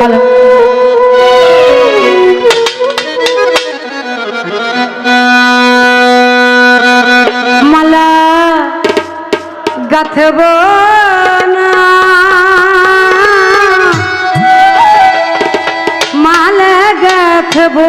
Hello মালা গাথব না। মালা গাথবো